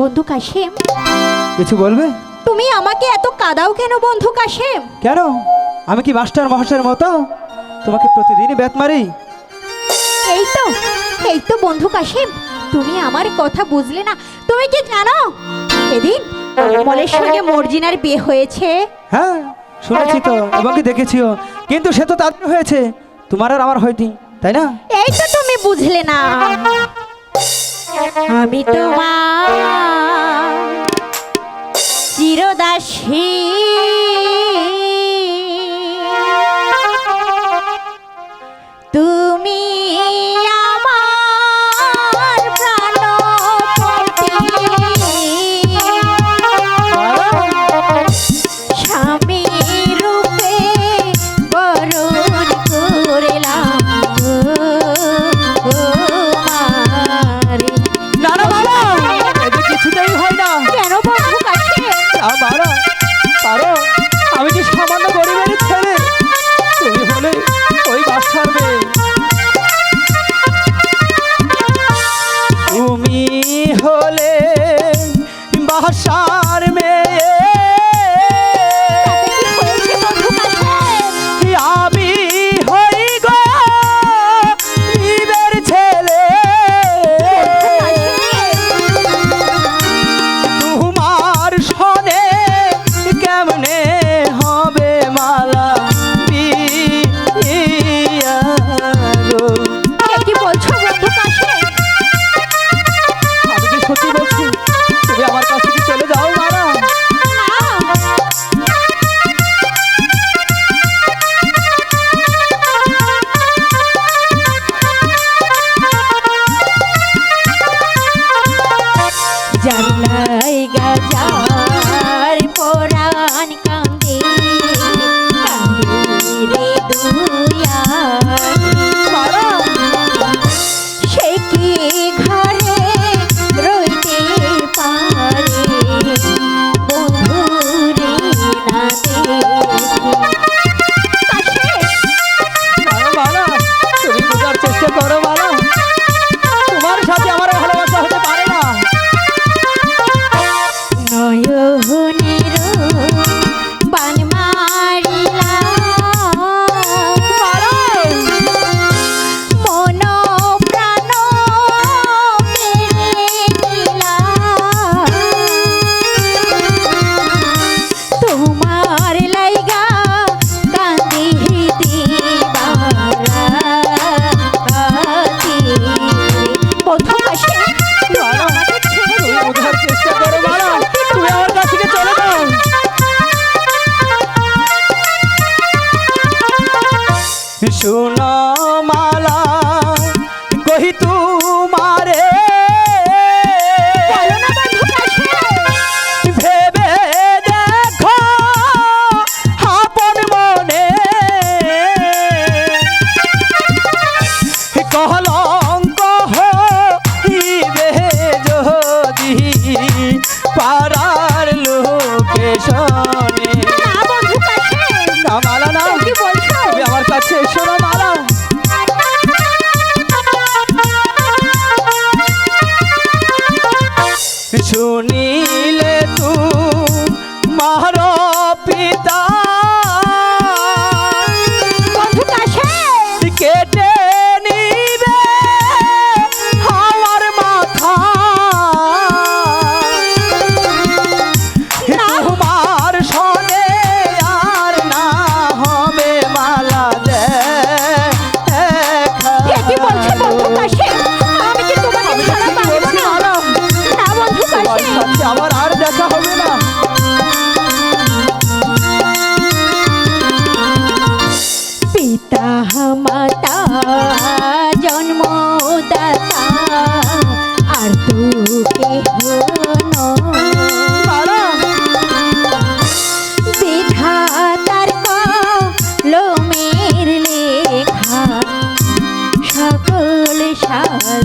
বন্ধু কাশেম। কিছু বলবে? তুমি আমাকে এত কাদাও কেন বন্ধু কাশেম? কেন? আমি কি মাস্টার মহাশয়ের মতো? তোমাকে প্রতিদিন ব্যাত মারি। এই তো এই তো বন্ধু কাশেম। তুমি আমার কথা বুঝলে না। তুমি কি জানো? এদিন মলের সঙ্গে মর্জিনার বিয়ে হয়েছে। হ্যাঁ শুনেছি তো আমাকে দেখেছিও। কিন্তু সে তো তার হয়েছে। তোমার আর আমার হয়নি তাই না? এই তো তুমি বুঝলে না। আমি তোমার চিরদাসী পারো? আমি কি শুনো আছে শোনো মারা। শুনিলে তু মারা সারা